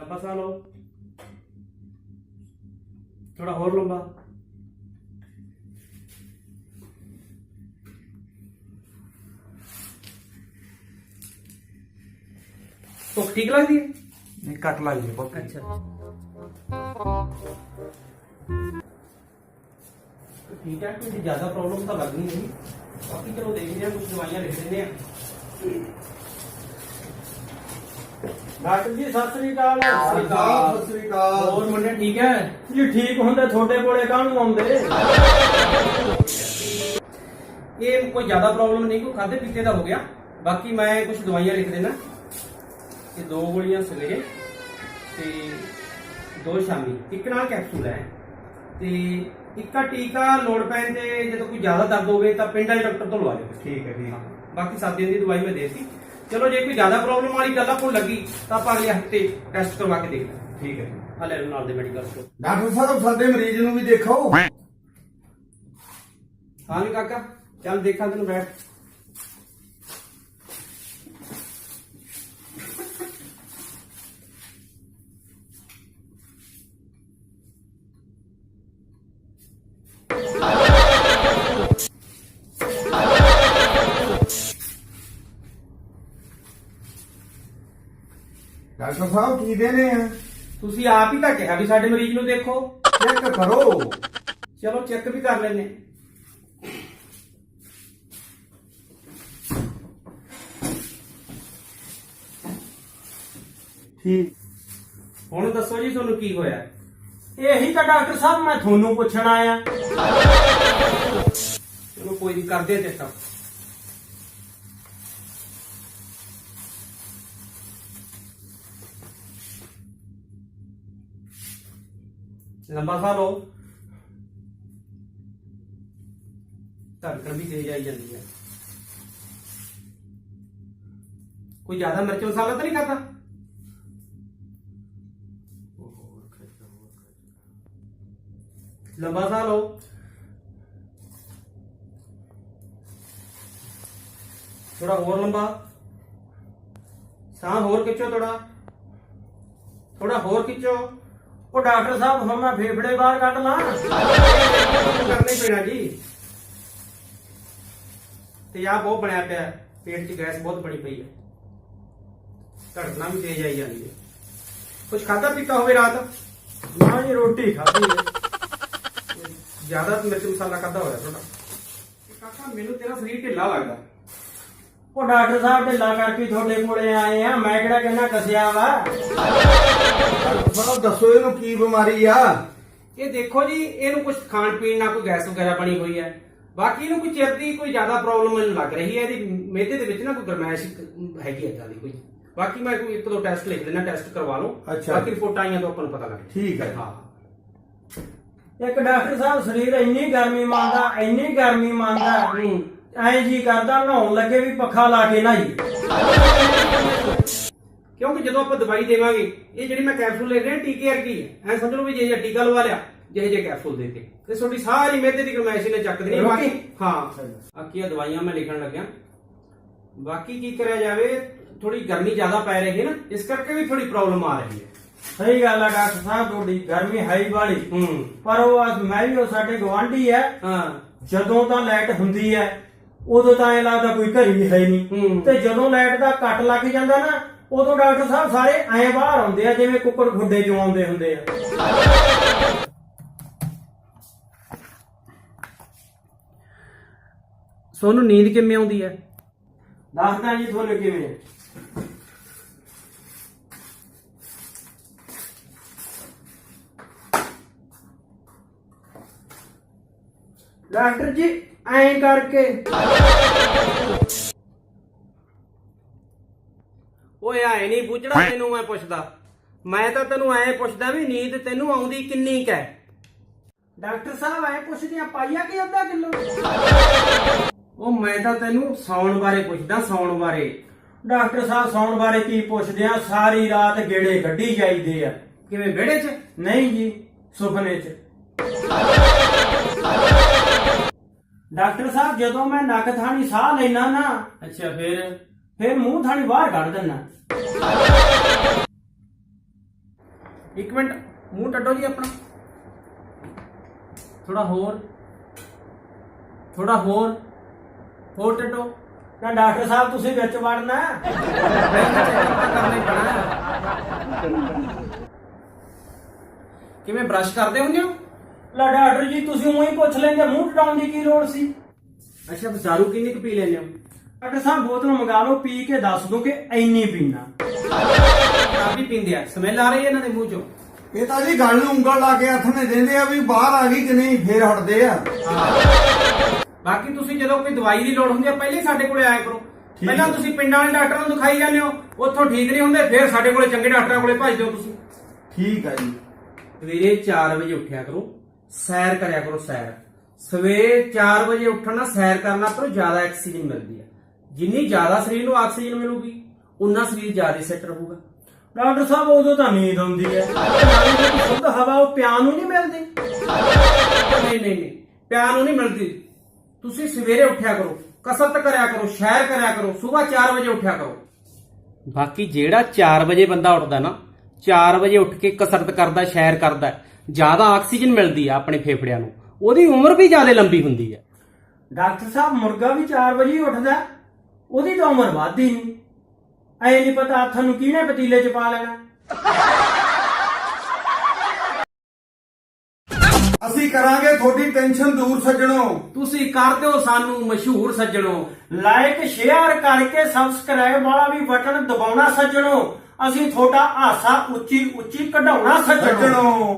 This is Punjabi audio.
ਲੰਬਾ ਸਾਹ ਲਓ ਥੋੜਾ ਹੋਰ ਲੰਬਾ ਭੁੱਖ ਠੀਕ ਲੱਗਦੀ ਹੈ ਨਹੀਂ ਕੱਟ ਲੱਗ ਜੇ ਬਹੁਤ ਅੱਛਾ ਠੀਕ ਹੈ ਕੋਈ ਜ਼ਿਆਦਾ ਪ੍ਰੋਬਲਮ ਤਾਂ ਲੱਗਣੀ ਨਹੀਂ ਬਾਕੀ ਚਲੋ ਦੇਖਦੇ ਹਾਂ ਕੁਝ ਦਵਾਈਆਂ ਲਿਖ ਦਿੰਦੇ ਆ ਡਾਕਟਰ ਜੀ ਸਤਿ ਸ੍ਰੀ ਅਕਾਲ। ਸਤਿ ਸ੍ਰੀ ਅਕਾਲ ਹੋਰ ਮੁੰਡੇ ਠੀਕ ਹੈ ਜੀ ਠੀਕ ਹੁੰਦੇ ਤੁਹਾਡੇ ਕੋਲੇ ਕਾਹਨੂੰ ਆਉਂਦੇ? ਇਹ ਕੋਈ ਜ਼ਿਆਦਾ ਪ੍ਰੋਬਲਮ ਨਹੀਂ ਕੋਈ ਖਾਦੇ ਪੀਤੇ ਦਾ ਹੋ ਗਿਆ। ਬਾਕੀ ਮੈਂ ਕੁਝ ਦਵਾਈਆਂ ਲਿਖ ਦੇਣਾ। ਇਹ ਦੋ ਗੋਲੀਆਂ ਸਵੇਰੇ ਤੇ ਦੋ ਸ਼ਾਮੀ। ਇੱਕ ਨਾਲ ਕੈਪਸੂਲ ਹੈ। ਤੇ ਇੱਕਾ ਟੀਕਾ ਲੋੜ ਪੈਣ ਤੇ ਜਦੋਂ ਕੋਈ ਜ਼ਿਆਦਾ ਦਰਦ ਹੋਵੇ ਤਾਂ ਪਿੰਡ ਵਾਲੇ ਡਾਕਟਰ ਤੋਂ ਲਵਾ ਲਿਓ। ਠੀਕ ਹੈ ਠੀਕ ਬਾਕੀ ਸੱਤ ਦਿਨ ਦੀ ਦਵਾਈ ਮੈਂ ਦੇਤੀ। ਚਲੋ ਜੇ ਕੋਈ ਜ਼ਿਆਦਾ ਪ੍ਰੋਬਲਮ ਵਾਲੀ ਗੱਲ ਆਪਾਂ ਲੱਗੀ ਤਾਂ ਆਪਾਂ ਅਗਲੇ ਹਫ਼ਤੇ ਟੈਸਟ ਕਰਵਾ ਕੇ ਦੇਖ ਲਾਂਗੇ ਠੀਕ ਹੈ। ਆ ਲੈ ਲਓ ਨਾਲ ਦੇ ਮੈਡੀਕਲ ਸਟੋਰ ਡਾਕਟਰ ਸਾਹਿਬ ਸਾਡੇ ਮਰੀਜ਼ ਨੂੰ ਵੀ ਦੇਖੋ ਹਾਂ ਵੀ ਕਾਕਾ ਚੱਲ ਦੇਖਾਂ ਤੈਨੂੰ ਬੈਠ। ਡਾਕਟਰ ਸਾਹਿਬ ਕੀ ਦੇਨੇ ਆ? ਤੁਸੀਂ ਆਪ ਹੀ ਤਾਂ ਕਿਹਾ ਵੀ ਸਾਡੇ ਮਰੀਜ਼ ਨੂੰ ਦੇਖੋ। ਚੈੱਕ ਕਰੋ। ਚਲੋ ਚੈੱਕ ਵੀ ਕਰ ਲੈਨੇ ਠੀਕ। ਹੁਣ ਦੱਸੋ ਜੀ ਤੁਹਾਨੂੰ ਕੀ ਹੋਇਆ? ਇਹੀ ਤਾਂ ਡਾਕਟਰ ਸਾਹਿਬ ਮੈਂ ਤੁਹਾਨੂੰ ਪੁੱਛਣ ਆਇਆ। ਚਲੋ ਕੋਈ ਨਹੀਂ ਕਰਦੇ ਆ ਲੰਬਾ ਸਾਹ ਲਓ। ਧੜਕਣ ਵੀ ਤੇਜ਼ ਆਈ ਜਾਂਦੀ ਹੈ। ਕੋਈ ਜ਼ਿਆਦਾ ਮਿਰਚ ਮਸਾਲਾ ਤਾਂ ਨਹੀਂ ਖਾਤਾ ਲੰਬਾ ਸਾਹ ਲਓ। ਥੋੜਾ ਹੋਰ ਲੰਬਾ। ਸਾਹ ਹੋਰ ਖਿੱਚੋ ਥੋੜਾ ਥੋੜਾ ਹੋਰ ਖਿੱਚੋ। ਉਹ ਡਾਕਟਰ ਸਾਹਿਬ ਹੁਣ ਮੈਂ ਫੇਫੜੇ ਬਾਹਰ ਕੱਢ ਲਾਂ। ਕਰਨਾ ਪੈਣਾ ਜੀ ਤੇ ਆ ਬਹੁਤ ਬਣਿਆ ਪਿਆ। ਪੇਟ 'ਚ ਗੈਸ ਬਹੁਤ ਬਣੀ ਪਈ ਹੈ। ਧੜਕਣਾ ਵੀ ਤੇਜ਼ ਆਈ ਜਾਂਦੀ ਹੈ। ਕੁਝ ਖਾਦਾ ਪੀਤਾ ਹੋਵੇ ਰਾਤ? ਨਾ ਜੀ ਰੋਟੀ ਖਾਧੀ ਹੈ। ਜ਼ਿਆਦਾ ਮਿਰਚ ਮਸਾਲਾ ਖਾਦਾ ਹੋਇਆ ਤੁਹਾਡਾ। ਕਾਕਾ ਮੈਨੂੰ ਤੇਰਾ ਸਰੀਰ ਢਿੱਲਾ ਲੱਗਦਾ। ਉਹ ਡਾਕਟਰ ਸਾਹਿਬ ਢਿੱਲਾ ਕਰਕੇ ਤੁਹਾਡੇ ਕੋਲੇ ਆਏ ਆ। ਮੈਂ ਕਿਹੜਾ ਕਹਿੰਦਾ ਕਸਿਆ ਵਾ? ਸਾਹਿਬ ਦੱਸੋ ਇਹਨੂੰ ਕੀ ਬਿਮਾਰੀ ਆ? ਇਹ ਦੇਖੋ ਜੀ ਇਹਨੂੰ ਕੁਝ ਖਾਣ ਪੀਣ ਨਾਲ ਕੋਈ ਗੈਸ ਵਗੈਰਾ ਬਣੀ ਹੋਈ ਹੈ ਬਾਕੀ ਇਹਨੂੰ ਕੋਈ ਚਿਰ ਦੀ ਕੋਈ ਜ਼ਿਆਦਾ ਪ੍ਰੋਬਲਮ ਮੈਨੂੰ ਲੱਗ ਰਹੀ ਹੈ ਇਹਦੀ ਮਿਹਦੇ ਦੇ ਵਿੱਚ ਨਾ ਕੋਈ ਗਰਮੈਸ਼ ਹੈਗੀ ਹੈ ਦੀ ਕੋਈ। ਬਾਕੀ ਮੈਂ ਕੋਈ ਇੱਕ ਦੋ ਟੈਸਟ ਲਿਖ ਦੇਣਾ ਟੈਸਟ ਕਰਵਾ ਲਓ ਅੱਛਾ। ਬਾਕੀ ਰਿਪੋਰਟਾਂ ਆਈਆਂ ਤਾਂ ਆਪਾਂ ਨੂੰ ਪਤਾ ਲੱਗ ਠੀਕ ਹੈ ਹਾਂ। ਇੱਕ ਡਾਕਟਰ ਸਾਹਿਬ ਸਰੀਰ ਇੰਨੀ ਗਰਮੀ ਮੰਨਦਾ ਇੰਨੀ ਗਰਮੀ ਮੰਨਦਾ। ਐ ਜੀ ਕਰਦਾ ਨਹਾਉਣ ਲੱਗੇ ਵੀ ਪੱਖਾ ਲਾ ਕੇ ਨਹਾਈ। ਕਿਉਂਕਿ ਜਦੋਂ ਆਪਾਂ ਦਵਾਈ ਦੇਵਾਂਗੇ ਇਹ ਜਿਹੜੀ ਮੈਂ ਕੈਪਸੂਲ ਲਿਖ ਰਿਹਾ ਟੀਕੇ ਵਰਗੀ ਹੈ। ਐ ਸਮਝ ਲਓ ਵੀ ਜੇ ਜੇ ਟੀਕਾ ਲਵਾ ਲਿਆ ਜਿਹੇ ਜੇ ਕੈਪਸੂਲ ਦੇਤੇ। ਤੇ ਤੁਹਾਡੀ ਸਾਰੀ ਮਿਹਦੇ ਦੀ ਗਰਮੈਸ਼ ਨੇ ਚੱਕ ਦੇਣੀ ਬਾਕੀ ਹਾਂ। ਬਾਕੀ ਆ ਦਵਾਈਆਂ ਮੈਂ ਲਿਖਣ ਲੱਗਿਆ। ਬਾਕੀ ਕੀ ਕਰਿਆ ਜਾਵੇ ਥੋੜੀ ਗਰਮੀ ਜ਼ਿਆਦਾ ਪੈ ਰਹੀ ਹੈ ਨਾ ਇਸ ਕਰਕੇ ਵੀ ਥੋੜੀ ਪ੍ਰੋਬਲਮ ਆ ਰਹੀ ਹੈ। ਸਹੀ ਗੱਲ ਆ ਡਾਕਟਰ ਸਾਹਿਬ ਤੁਹਾਡੀ ਗਰਮੀ ਹੈ ਹੀ ਵਾਲੀ। ਹੂੰ। ਪਰ ਉਹ ਮੈਂ ਵੀ ਉਹ ਸਾਡੇ ਗਵਾਂਢੀ ਹੈ। ਹਾਂ। ਜਦੋਂ ਤਾਂ ਲਾਈਟ ਹੁੰਦੀ ਹੈ ਉਦੋਂ ਤਾਂ ਐ ਲੱਗਦਾ ਕੋਈ ਘਰ ਵੀ ਹੈ ਨਹੀਂ। ਹੂੰ। ਤੇ ਜਦੋਂ ਲਾਈਟ ਦਾ ਕੱਟ ਲੱਗ ਜਾਂਦਾ ਨਾ ਉਦੋਂ ਡਾਕਟਰ ਸਾਹਿਬ ਸਾਰੇ ਐ ਬਾਹਰ ਆਉਂਦੇ ਆ ਜਿਵੇਂ ਕੁੱਕੜ ਖੁੱਡੇ ਚੋਂ ਆਉਂਦੇ ਹੁੰਦੇ ਆ। ਸੋਨੂੰ ਨੀਂਦ ਕਿਵੇਂ ਆਉਂਦੀ ਹੈ ਦੱਸਦਾ ਜੀ ਤੁਹਾਨੂੰ ਕਿਵੇਂ। ਡਾਕਟਰ ਜੀ ਐਂ ਕਰਕੇ। ਓਏ ਆਏ ਨਹੀਂ ਪੁੱਛਣਾ ਤੈਨੂੰ ਮੈਂ ਪੁੱਛਦਾ। ਮੈਂ ਤਾਂ ਤੈਨੂੰ ਐ ਪੁੱਛਦਾ ਵੀ ਨੀਂਦ ਤੈਨੂੰ ਆਉਂਦੀ ਕਿੰਨੀ ਕੁ ਡਾਕਟਰ ਸਾਹਿਬ ਐ ਪੁੱਛਦੀਆਂ ਪਾਈਆ ਕਿ ਅੱਧਾ ਕਿਲੋ? ਉਹ ਮੈਂ ਤਾਂ ਤੈਨੂੰ ਸੌਣ ਬਾਰੇ ਪੁੱਛਦਾ ਸੌਣ ਬਾਰੇ। ਡਾਕਟਰ ਸਾਹਿਬ ਸੌਣ ਬਾਰੇ ਕੀ ਪੁੱਛਦੇ ਆ? ਸਾਰੀ ਰਾਤ ਗੇੜੇ ਗੱਡੀ ਜਾਈਦੇ ਆ। ਕਿਵੇਂ ਵਿਹੜੇ 'ਚ? ਨਹੀਂ ਜੀ ਸੁਪਨੇ 'ਚ। ਡਾਕਟਰ ਸਾਹਿਬ ਜਦੋਂ ਮੈਂ ਨੱਕ ਥਾਣੀ ਸਾਹ ਲੈਣਾ ਨਾ ਅੱਛਾ ਫਿਰ? ਫਿਰ ਮੂੰਹ ਥਾਣੀ ਬਾਹਰ ਕੱਢ ਦਿੰਨਾ। ਇੱਕ ਮਿੰਟ ਮੂੰਹ ਟੱਡੋ ਜੀ ਆਪਣਾ। ਥੋੜਾ ਹੋਰ। ਥੋੜਾ ਹੋਰ। ਹੋਰ ਟੱਡੋ। ਨਾ ਡਾਕਟਰ ਸਾਹਿਬ ਤੁਸੀਂ ਵਿੱਚ ਵੜਨਾ। ਕਿਵੇਂ ਬ੍ਰਸ਼ ਕਰਦੇ ਹੁੰਦੇ ਹੋ? ਲੈ ਡਾਕਟਰ ਜੀ ਤੁਸੀਂ ਉਹੀ ਪੁੱਛ ਲੈਂਦੇ ਮੂੰਹ ਟਟਾਉਣ ਦੀ ਕੀ ਲੋੜ ਸੀ? ਅੱਛਾ ਤੁਸੀਂ ਦਾਰੂ ਕਿੰਨੀ ਕੁ ਪੀ ਲੈਂਦੇ ਹੋ? ਡਾਕਟਰ ਸਾਹਿਬ ਬੋਤਲ ਮੰਗਾ ਲਓ ਪੀ ਕੇ ਦੱਸ ਦੋ ਕਿ ਇੰਨੀ ਪੀਣਾ ਆਪ ਵੀ ਪੀਂਦੇ ਆ ਸਮੈਲ ਆ ਰਹੀ ਹੈ ਇਹਨਾਂ ਦੇ ਮੂੰਹ ਚੋਂ? ਇਹ ਤਾਂ ਜੀ ਗੱਲ ਨੂੰ ਉਂਗਲ ਲਾ ਕੇ ਹੱਥ ਨੇ ਦਿੰਦੇ ਆ ਵੀ ਬਾਹਰ ਆ ਗਈ ਕਿ ਨਹੀਂ ਫੇਰ ਹਟਦੇ ਆ। ਬਾਕੀ ਤੁਸੀਂ ਜਦੋਂ ਕੋਈ ਦਵਾਈ ਦੀ ਲੋੜ ਹੁੰਦੀ ਹੈ ਪਹਿਲੇ ਸਾਡੇ ਕੋਲੇ ਆਇਆ ਕਰੋ। ਪਹਿਲਾਂ ਤੁਸੀਂ ਪਿੰਡਾਂ ਵਾਲੇ ਡਾਕਟਰਾਂ ਨੂੰ ਦਿਖਾਈ ਜਾਂਦੇ ਹੋ ਉੱਥੋਂ ਠੀਕ ਨਹੀਂ ਹੁੰਦੇ ਫਿਰ ਸਾਡੇ ਕੋਲੇ ਚੰਗੇ ਡਾਕਟਰਾਂ ਕੋਲੇ ਭੱਜਦੇ ਹੋ ਤੁਸੀਂ। ਠੀਕ ਆ ਜੀ। ਸਵੇਰੇ 4 ਵਜੇ ਉੱਠਿਆ ਕਰੋ ਸੈਰ ਕਰਿਆ ਕਰੋ, ਸੈਰ। ਸਵੇਰੇ 4 ਵਜੇ ਉੱਠਣਾ ਸੈਰ ਕਰਨਾ ਪਰ ਜ਼ਿਆਦਾ ਆਕਸੀਜਨ ਮਿਲਦੀ ਹੈ। ਜਿੰਨੀ ਜ਼ਿਆਦਾ ਸਰੀਰ ਨੂੰ ਆਕਸੀਜਨ ਮਿਲੂਗੀ ਉਨਾ ਸਰੀਰ ਜ਼ਿਆਦਾ ਸੈੱਟ ਰਹੂਗਾ। ਡਾਕਟਰ ਸਾਹਿਬ, ਉਦੋਂ ਤਾਂ ਨੀਂਦ ਆਉਂਦੀ ਹੈ। ਸ਼ੁੱਧ ਹਵਾ, ਉਹ ਪਿਆਨ ਨੂੰ ਨਹੀਂ ਮਿਲਦੀ? ਨਹੀਂ ਨਹੀਂ ਨਹੀਂ। ਪਿਆਰ ਨੂੰ ਨਹੀਂ ਮਿਲਦੀ। ਤੁਸੀਂ ਸਵੇਰੇ ਉੱਠਿਆ ਕਰੋ, ਕਸਰਤ ਕਰਿਆ ਕਰੋ, ਸੈਰ ਕਰਿਆ ਕਰੋ, ਸਵੇਰ 4 ਵਜੇ ਉੱਠਿਆ ਕਰੋ। ਬਾਕੀ ਜਿਹੜਾ 4 ਵਜੇ ਬੰਦਾ ਉੱਠਦਾ ਨਾ 4 ਵਜੇ ਉੱਠ ਕੇ ਕਸਰਤ ਕਰਦਾ, ਸੈਰ ਕਰਦਾ ਜ਼ਿਆਦਾ ਆਕਸੀਜਨ ਮਿਲਦੀ ਆ ਆਪਣੇ ਫੇਫੜਿਆਂ ਨੂੰ ਉਹਦੀ ਉਮਰ ਵੀ ਜ਼ਿਆਦਾ ਲੰਬੀ ਹੁੰਦੀ ਹੈ ਡਾਕਟਰ ਸਾਹਿਬ ਮੁਰਗਾ ਵੀ 4 ਵਜੇ ਹੀ ਉੱਠਦਾ। ਉਹਦੀ ਤਾਂ ਉਮਰ ਵੱਧਦੀ ਨਹੀਂ ਐ ਨਹੀਂ ਪਤਾ ਹੱਥਾਂ ਨੂੰ ਕਿਹਨੇ ਪਤੀਲੇ 'ਚ ਪਾ ਲੈਣਾ। ਅਸੀਂ ਕਰਾਂਗੇ ਤੁਹਾਡੀ ਟੈਨਸ਼ਨ ਦੂਰ ਸੱਜਣੋ। ਤੁਸੀਂ ਕਰ ਦਿਓ ਸਾਨੂੰ ਮਸ਼ਹੂਰ ਸੱਜਣੋ। ਲਾਈਕ ਸ਼ੇਅਰ ਕਰਕੇ ਸਬਸਕ੍ਰਾਈਬ ਵਾਲਾ ਵੀ ਬਟਨ ਦਬਾਉਣਾ ਸੱਜਣੋ। ਅਸੀਂ ਤੁਹਾਡਾ ਹਾਸਾ ਉੱਚੀ ਉੱਚੀ ਕਢਾਉਣਾ ਸੱਜਣੋ।